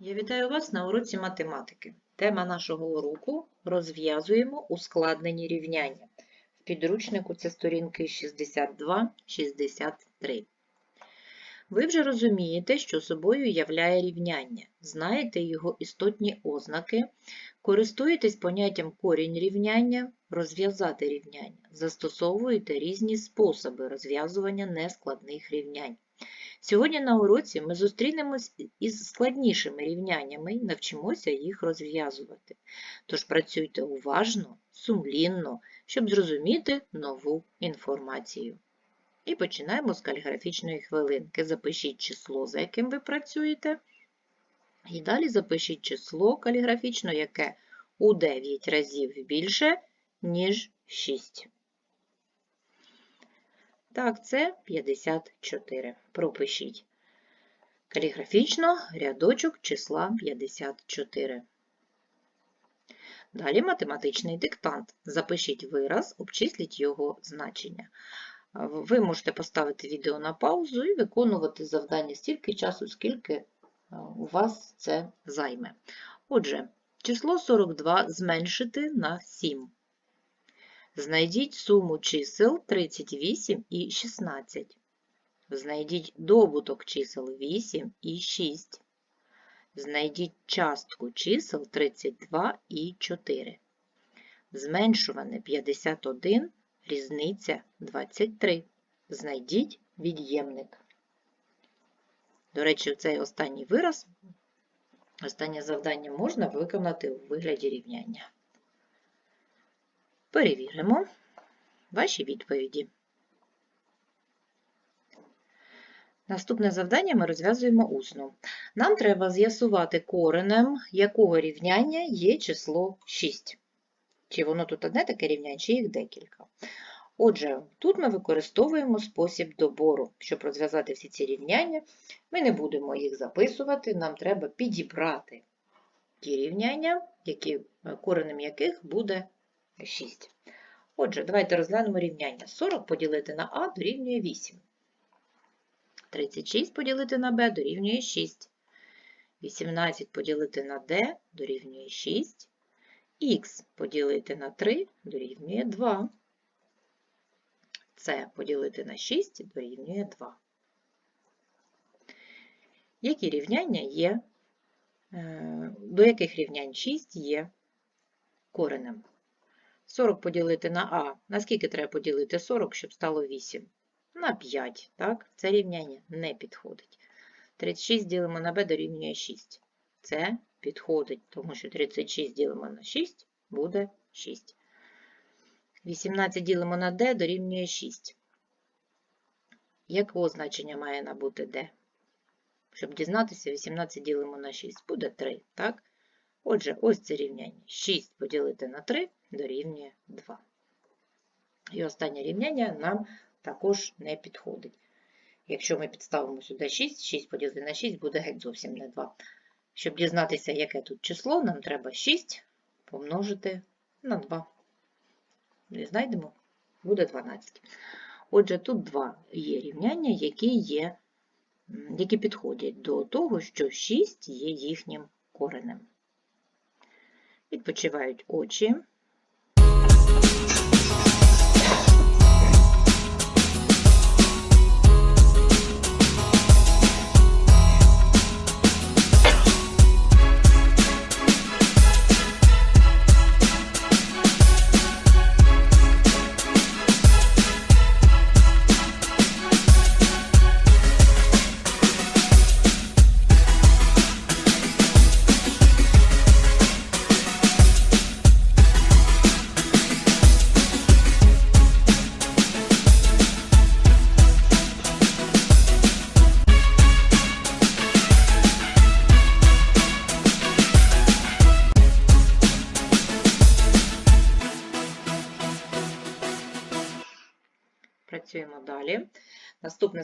Я вітаю вас на уроці математики. Тема нашого уроку розв'язуємо ускладнені рівняння. В підручнику це сторінки 62-63. Ви вже розумієте, що собою являє рівняння, знаєте його істотні ознаки, користуєтесь поняттям корінь рівняння, розв'язати рівняння, застосовуєте різні способи розв'язування нескладних рівнянь. Сьогодні на уроці ми зустрінемось із складнішими рівняннями і навчимося їх розв'язувати. Тож працюйте уважно, сумлінно, щоб зрозуміти нову інформацію. І починаємо з каліграфічної хвилинки. Запишіть число, за яким ви працюєте. І далі запишіть число каліграфічно, яке у 9 разів більше, ніж 6. Так, це 54. Пропишіть. Каліграфічно рядочок числа 54. Далі математичний диктант. Запишіть вираз, обчисліть його значення. Ви можете поставити відео на паузу і виконувати завдання стільки часу, скільки у вас це займе. Отже, число 42 зменшити на 7. Знайдіть суму чисел 38 і 16. Знайдіть добуток чисел 8 і 6. Знайдіть частку чисел 32 і 4. Зменшуване 51, різниця 23. Знайдіть від'ємник. До речі, цей останній вираз, останнє завдання можна виконати у вигляді рівняння. Перевіримо ваші відповіді. Наступне завдання ми розв'язуємо усно. Нам треба з'ясувати коренем, якого рівняння є число 6. Чи воно тут одне таке рівняння, чи їх декілька. Отже, тут ми використовуємо спосіб добору. Щоб розв'язати всі ці рівняння, ми не будемо їх записувати, нам треба підібрати ті рівняння, які, коренем яких буде 6. Отже, давайте розглянемо рівняння. 40 поділити на А дорівнює 8. 36 поділити на Б дорівнює 6. 18 поділити на Д дорівнює 6. Х поділити на 3 дорівнює 2. С поділити на 6 дорівнює 2. Які рівняння є? е, До яких рівнянь 6 є коренем? 40 поділити на А. Наскільки треба поділити 40, щоб стало 8? На 5. Так? Це рівняння не підходить. 36 ділимо на Б дорівнює 6. Це підходить, тому що 36 ділимо на 6 буде 6. 18 ділимо на D дорівнює 6. Якого значення має набути D? Щоб дізнатися, 18 ділимо на 6 буде 3. Так? Отже, ось це рівняння. 6 поділити на 3 дорівнює 2. І останнє рівняння нам також не підходить. Якщо ми підставимо сюди 6, 6 поділити на 6 буде геть зовсім не 2. Щоб дізнатися, яке тут число, нам треба 6 помножити на 2. І знайдемо, буде 12. Отже, тут два є рівняння, які, є, які підходять до того, що 6 є їхнім коренем. Відпочивають очі.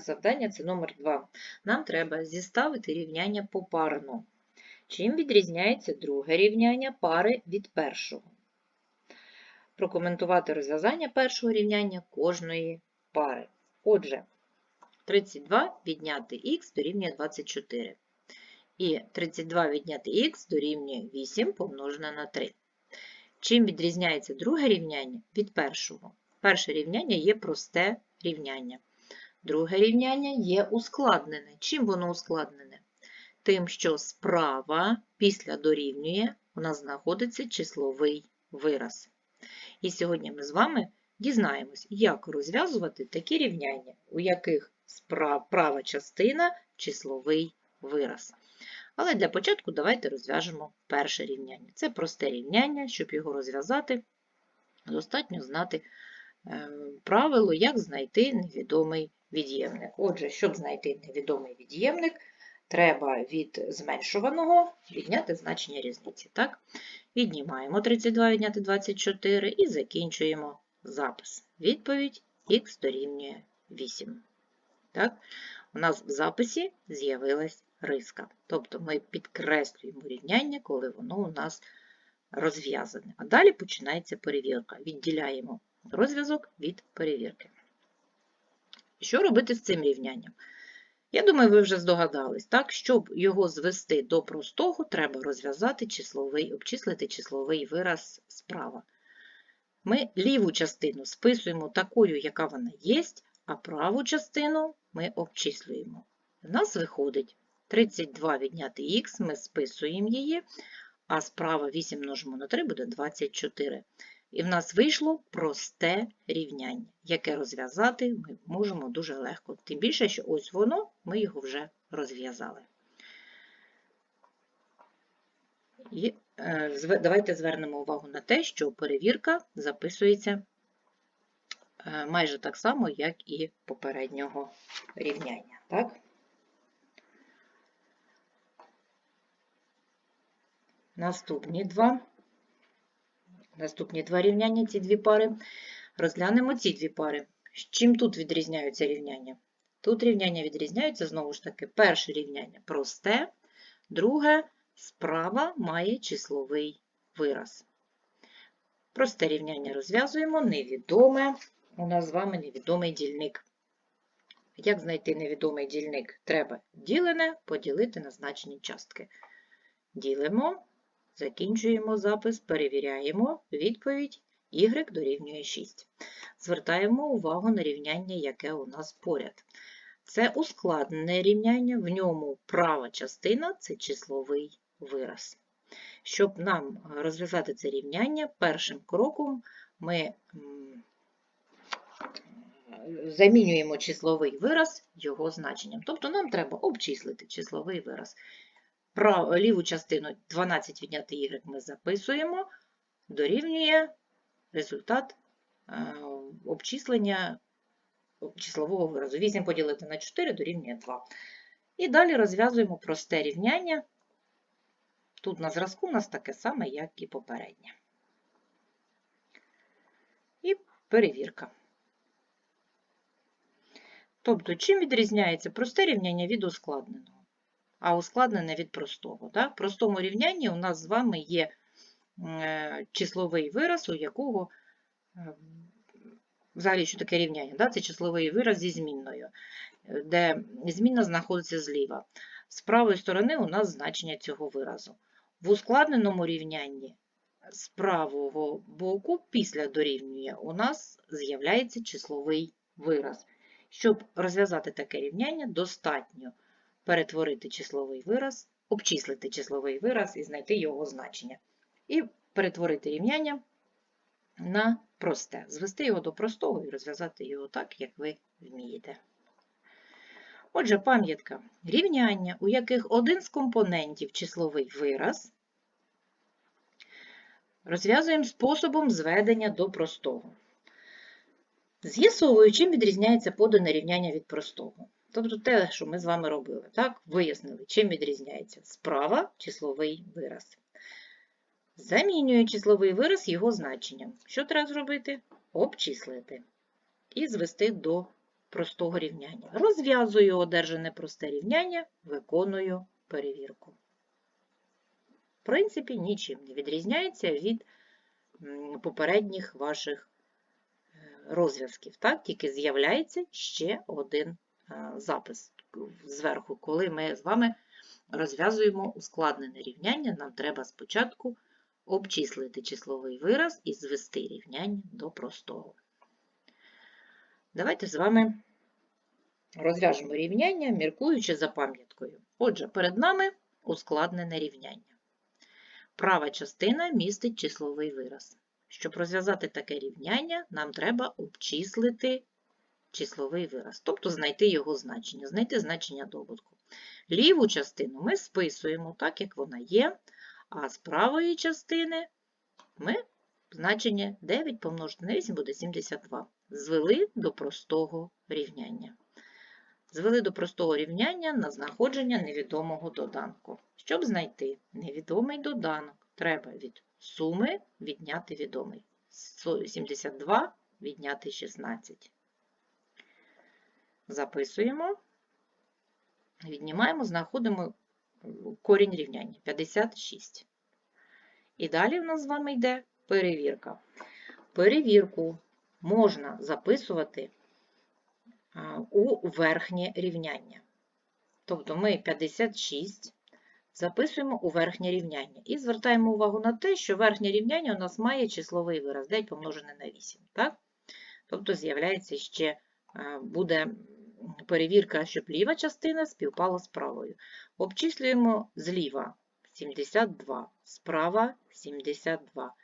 Завдання це номер 2. Нам треба зіставити рівняння попарно. Чим відрізняється друге рівняння пари від першого? Прокоментувати розв'язання першого рівняння кожної пари. Отже, 32 відняти х дорівнює 24. І 32 відняти х дорівнює 8 помножене на 3. Чим відрізняється друге рівняння від першого? Перше рівняння є просте рівняння. Друге рівняння є ускладнене. Чим воно ускладнене? Тим, що справа після дорівнює у нас знаходиться числовий вираз. І сьогодні ми з вами дізнаємось, як розв'язувати такі рівняння, у яких справ- права частина числовий вираз. Але для початку давайте розв'яжемо перше рівняння. Це просте рівняння, щоб його розв'язати, достатньо знати правило, як знайти невідомий від'ємник. Отже, щоб знайти невідомий від'ємник, треба від зменшуваного відняти значення різниці. Так? Віднімаємо 32 відняти 24 і закінчуємо запис. Відповідь х дорівнює 8. Так? У нас в записі з'явилась риска. Тобто ми підкреслюємо рівняння, коли воно у нас розв'язане. А далі починається перевірка. Відділяємо розв'язок від перевірки. Що робити з цим рівнянням? Я думаю, ви вже здогадались, так? Щоб його звести до простого, треба розв'язати числовий, обчислити числовий вираз справа. Ми ліву частину списуємо такою, яка вона є, а праву частину ми обчислюємо. У нас виходить 32 відняти х, ми списуємо її, а справа 8 множимо на 3 буде 24. І в нас вийшло просте рівняння, яке розв'язати ми можемо дуже легко. Тим більше, що ось воно, ми його вже розв'язали. І е, давайте звернемо увагу на те, що перевірка записується е, майже так само, як і попереднього рівняння. Так? Наступні два. Наступні два рівняння, ці дві пари. Розглянемо ці дві пари. З чим тут відрізняються рівняння? Тут рівняння відрізняються, знову ж таки, перше рівняння просте, друге справа має числовий вираз. Просте рівняння розв'язуємо, невідоме. У нас з вами невідомий дільник. Як знайти невідомий дільник? Треба ділене поділити на значені частки. Ділимо, закінчуємо запис, перевіряємо відповідь y дорівнює 6. Звертаємо увагу на рівняння, яке у нас поряд. Це ускладнене рівняння, в ньому права частина це числовий вираз. Щоб нам розв'язати це рівняння, першим кроком ми замінюємо числовий вираз його значенням. Тобто нам треба обчислити числовий вираз. Прав- Ліву частину 12 відняти y ми записуємо, дорівнює результат е, обчислення числового виразу. 8 поділити на 4 дорівнює 2. І далі розв'язуємо просте рівняння. Тут на зразку у нас таке саме, як і попереднє. І перевірка. Тобто, чим відрізняється просте рівняння від ускладненого, а ускладнене від простого. Так? В простому рівнянні у нас з вами є е, числовий вираз, у якого е, взагалі що таке рівняння? Да? Це числовий вираз зі змінною, е, де змінна знаходиться зліва. З правої сторони у нас значення цього виразу. В ускладненому рівнянні з правого боку після дорівнює у нас з'являється числовий вираз. Щоб розв'язати таке рівняння, достатньо перетворити числовий вираз, обчислити числовий вираз і знайти його значення. І перетворити рівняння на просте, звести його до простого і розв'язати його так, як ви вмієте. Отже, пам'ятка. Рівняння, у яких один з компонентів числовий вираз, розв'язуємо способом зведення до простого. З'ясовую, чим відрізняється подане рівняння від простого. Тобто те, що ми з вами робили. Так? Вияснили, чим відрізняється справа числовий вираз. Замінюю числовий вираз його значенням. Що треба зробити? Обчислити і звести до простого рівняння. Розв'язую одержане просте рівняння, виконую перевірку. В принципі, нічим не відрізняється від попередніх ваших е, розв'язків. Так? Тільки з'являється ще один запис зверху, коли ми з вами розв'язуємо ускладнене рівняння. Нам треба спочатку обчислити числовий вираз і звести рівняння до простого. Давайте з вами розв'яжемо рівняння, міркуючи за пам'яткою. Отже, перед нами ускладнене рівняння. Права частина містить числовий вираз. Щоб розв'язати таке рівняння, нам треба обчислити числовий вираз, тобто знайти його значення, знайти значення добутку. Ліву частину ми списуємо так, як вона є, а з правої частини ми значення 9 помножити на 8 буде 72. Звели до простого рівняння. Звели до простого рівняння на знаходження невідомого доданку. Щоб знайти невідомий доданок, треба від суми відняти відомий. 72 відняти 16. Записуємо, віднімаємо, знаходимо корінь рівняння 56. І далі в нас з вами йде перевірка. Перевірку можна записувати у верхнє рівняння. Тобто ми 56 записуємо у верхнє рівняння. І звертаємо увагу на те, що верхнє рівняння у нас має числовий вираз 9 помножене на 8. Так? Тобто з'являється ще буде перевірка, щоб ліва частина співпала з правою. Обчислюємо зліва 72, справа 72.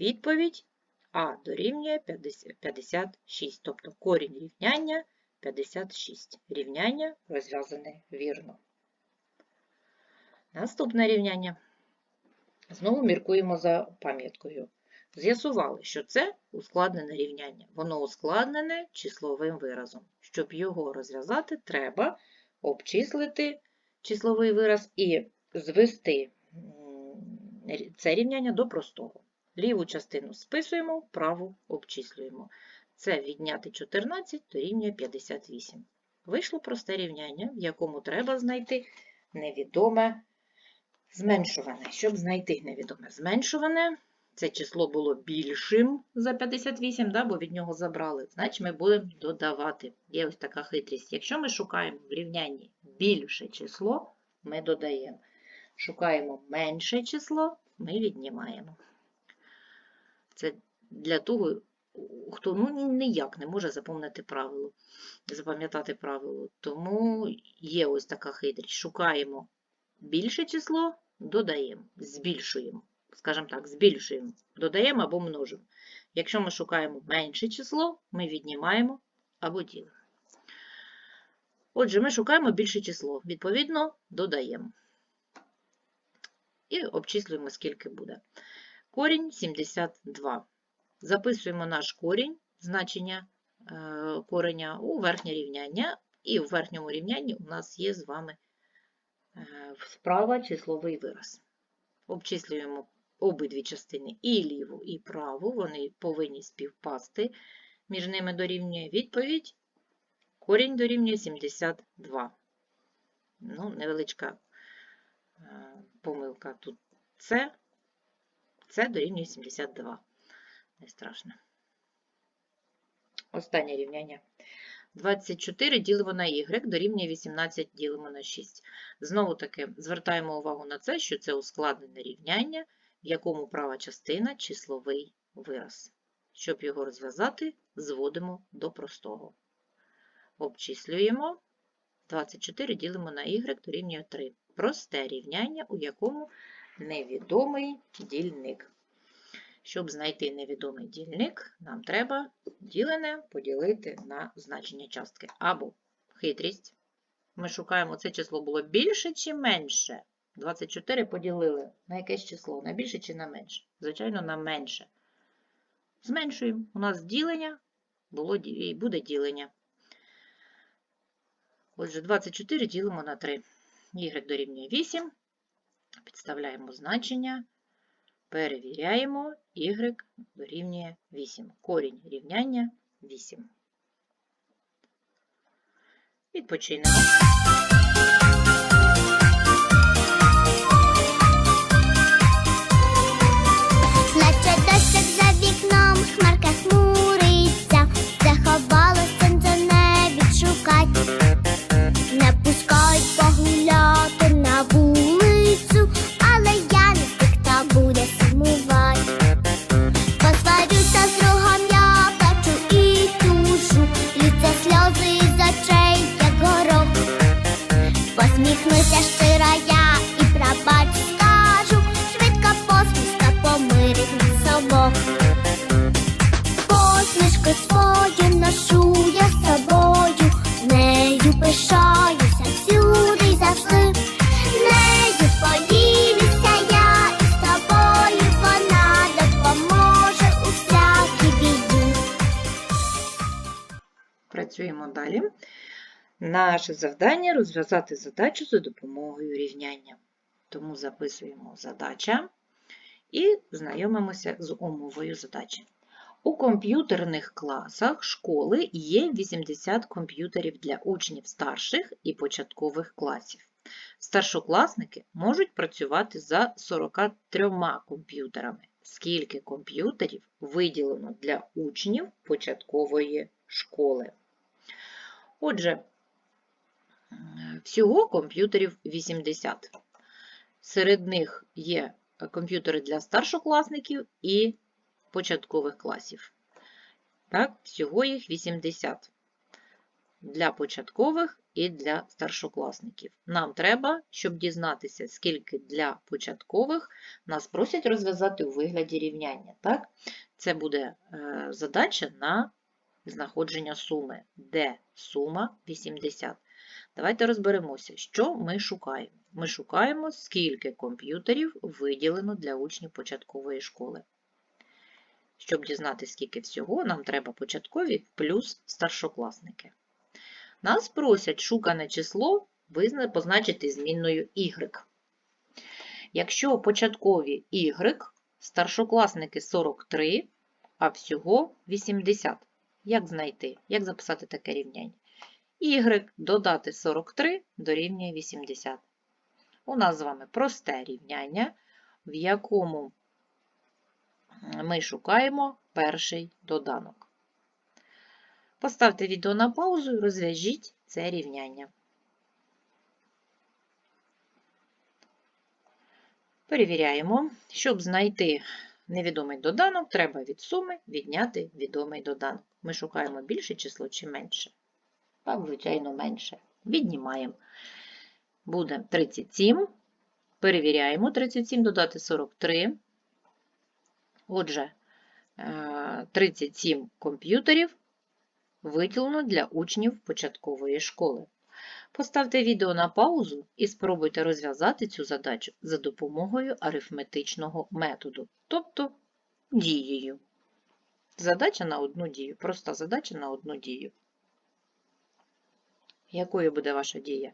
Відповідь А дорівнює 56, тобто корінь рівняння 56. Рівняння розв'язане вірно. Наступне рівняння. Знову міркуємо за пам'яткою. З'ясували, що це ускладнене рівняння. Воно ускладнене числовим виразом. Щоб його розв'язати, треба обчислити числовий вираз і звести це рівняння до простого. Ліву частину списуємо, праву обчислюємо. Це відняти 14 дорівнює 58. Вийшло просте рівняння, в якому треба знайти невідоме зменшуване. Щоб знайти невідоме зменшуване, це число було більшим за 58, да, бо від нього забрали, значить ми будемо додавати. Є ось така хитрість. Якщо ми шукаємо в рівнянні більше число, ми додаємо. Шукаємо менше число, ми віднімаємо. Це для того, хто ну, ніяк не може запам'ятати правило, запам'ятати правило. Тому є ось така хитрість. Шукаємо більше число, додаємо, збільшуємо. Скажімо так, збільшуємо, додаємо або множимо. Якщо ми шукаємо менше число, ми віднімаємо або ділимо. Отже, ми шукаємо більше число, відповідно, додаємо. І обчислюємо, скільки буде. Корінь 72. Записуємо наш корінь, значення е, кореня у верхнє рівняння, і у верхньому рівнянні у нас є з вами е, справа числовий вираз. Обчислюємо обидві частини і ліву, і праву, вони повинні співпасти, між ними дорівнює відповідь. Корінь дорівнює 72. Ну, невеличка е, помилка тут це, це дорівнює 72 не страшно. Останнє рівняння. 24 ділимо на y дорівнює 18 ділимо на 6. Знову таки звертаємо увагу на це, що це ускладнене рівняння, в якому права частина числовий вираз. Щоб його розв'язати, зводимо до простого. Обчислюємо 24 ділимо на y дорівнює 3. Просте рівняння, у якому невідомий дільник. Щоб знайти невідомий дільник, нам треба ділене поділити на значення частки. Або хитрість. Ми шукаємо, це число було більше чи менше. 24 поділили на якесь число, на більше чи на менше? Звичайно, на менше. Зменшуємо. У нас ділення було, і буде ділення. Отже, 24 ділимо на 3. Y дорівнює 8. Підставляємо значення. Перевіряємо, y дорівнює 8. Корінь рівняння 8. Відпочинемо. of Працюємо далі. Наше завдання розв'язати задачу за допомогою рівняння. Тому записуємо задача і знайомимося з умовою задачі. У комп'ютерних класах школи є 80 комп'ютерів для учнів старших і початкових класів. Старшокласники можуть працювати за 43 комп'ютерами. Скільки комп'ютерів виділено для учнів початкової школи? Отже, всього комп'ютерів 80. Серед них є комп'ютери для старшокласників і початкових класів. Так, всього їх 80 для початкових і для старшокласників. Нам треба, щоб дізнатися, скільки для початкових, нас просять розв'язати у вигляді рівняння. Так? Це буде е, задача на знаходження суми, де сума 80. Давайте розберемося, що ми шукаємо. Ми шукаємо, скільки комп'ютерів виділено для учнів початкової школи. Щоб дізнатися, скільки всього, нам треба початкові плюс старшокласники. Нас просять шукане число позначити змінною y. Якщо початкові y, старшокласники 43, а всього 80. Як знайти? Як записати таке рівняння? y додати 43 дорівнює 80. У нас з вами просте рівняння, в якому ми шукаємо перший доданок. Поставте відео на паузу і розв'яжіть це рівняння. Перевіряємо. Щоб знайти невідомий доданок, треба від суми відняти відомий доданок. Ми шукаємо більше число чи менше. Так, звичайно, менше. Віднімаємо. Буде 37. Перевіряємо 37 додати 43. Отже, е, 37 комп'ютерів виділено для учнів початкової школи. Поставте відео на паузу і спробуйте розв'язати цю задачу за допомогою арифметичного методу, тобто дією. Задача на одну дію, проста задача на одну дію. Якою буде ваша дія?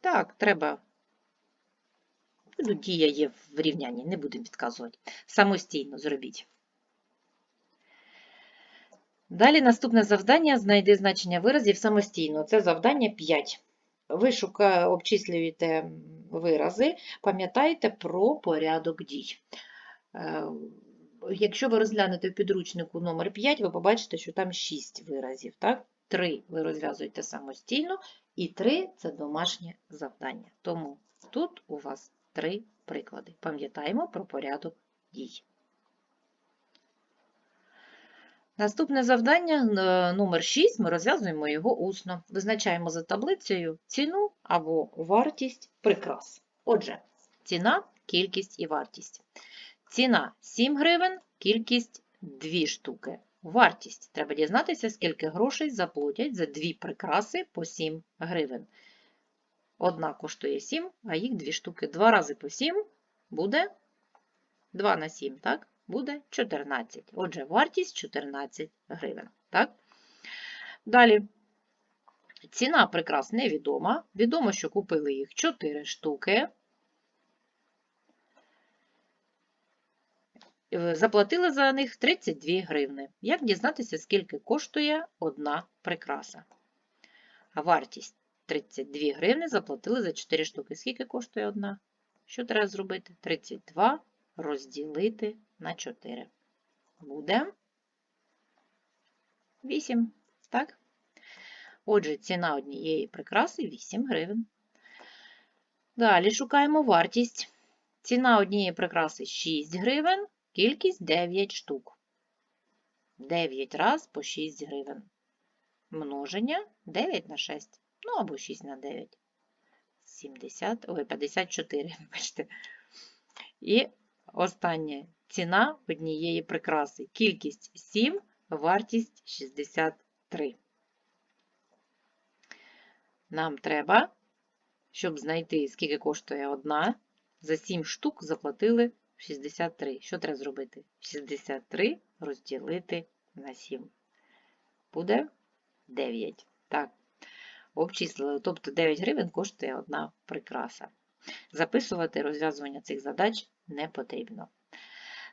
Так, треба. Ну, Дія є в рівнянні, не будемо підказувати. Самостійно зробіть. Далі наступне завдання знайди значення виразів самостійно. Це завдання 5. Ви шука... обчислюєте вирази, пам'ятаєте про порядок дій. Якщо ви розглянете в підручнику номер 5, ви побачите, що там 6 виразів. Так? 3 ви розв'язуєте самостійно, і 3 це домашнє завдання. Тому тут у вас 3 приклади. Пам'ятаємо про порядок дій. Наступне завдання номер 6, ми розв'язуємо його усно. Визначаємо за таблицею ціну або вартість прикрас. Отже, ціна, кількість і вартість. Ціна 7 гривень, кількість 2 штуки. Вартість. Треба дізнатися, скільки грошей заплатять за дві прикраси по 7 гривень. Одна коштує 7, а їх 2 штуки. 2 рази по 7 буде 2 на 7, так? Буде 14. Отже, вартість 14 гривень. Так? Далі. Ціна прикрас невідома. Відомо, що купили їх 4 штуки. Е, Заплатили за них 32 гривни. Як дізнатися, скільки коштує одна прикраса? А вартість 32 гривни заплатили за 4 штуки. Скільки коштує одна? Що треба зробити? 32 розділити на 4. Буде 8. Так? Отже, ціна однієї прикраси 8 гривень. Далі шукаємо вартість. Ціна однієї прикраси 6 гривень, кількість 9 штук. 9 раз по 6 гривень. Множення 9 на 6. Ну або 6 на 9. 70, ой, 54, вибачте. І останнє ціна однієї прикраси. Кількість 7, вартість 63. Нам треба, щоб знайти, скільки коштує одна, за 7 штук заплатили 63. Що треба зробити? 63 розділити на 7. Буде 9. Так, обчислили. Тобто 9 гривень коштує одна прикраса. Записувати розв'язування цих задач не потрібно.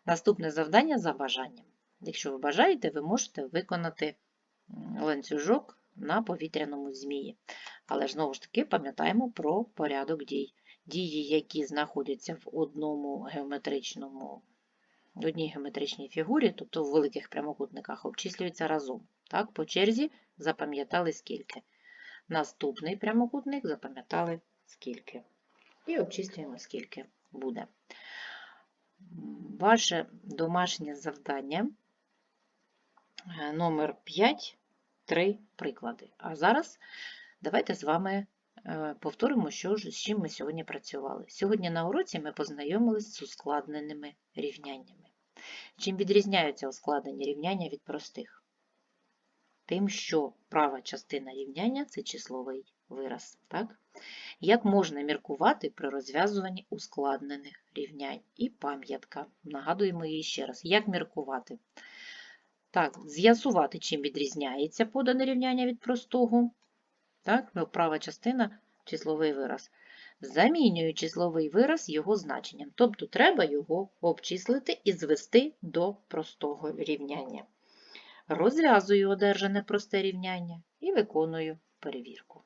Наступне завдання за бажанням. Якщо ви бажаєте, ви можете виконати ланцюжок на повітряному змії. Але ж знову ж таки пам'ятаємо про порядок дій. Дії, які знаходяться в одному геометричному, одній геометричній фігурі, тобто в великих прямокутниках, обчислюються разом. Так, по черзі запам'ятали скільки. Наступний прямокутник запам'ятали скільки. І обчислюємо, скільки буде. Ваше домашнє завдання е, номер 5, три приклади. А зараз давайте з вами повторимо, що з чим ми сьогодні працювали. Сьогодні на уроці ми познайомилися з ускладненими рівняннями. Чим відрізняються ускладнені рівняння від простих? Тим, що права частина рівняння це числовий вираз. Так? Як можна міркувати при розв'язуванні ускладнених рівнянь? І пам'ятка. Нагадуємо її ще раз. Як міркувати? Так, з'ясувати, чим відрізняється подане рівняння від простого. Так, ну, права частина числовий вираз. Замінюю числовий вираз його значенням. Тобто треба його обчислити і звести до простого рівняння. Розв'язую одержане просте рівняння і виконую перевірку.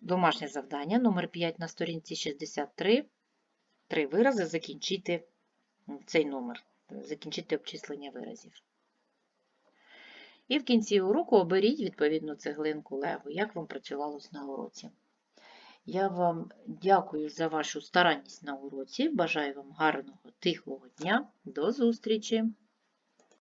Домашнє завдання номер 5 на сторінці 63. Три вирази закінчити цей номер, закінчити обчислення виразів. І в кінці уроку оберіть відповідну цеглинку Лего, як вам працювалось на уроці. Я вам дякую за вашу старанність на уроці. Бажаю вам гарного, тихого дня. До зустрічі!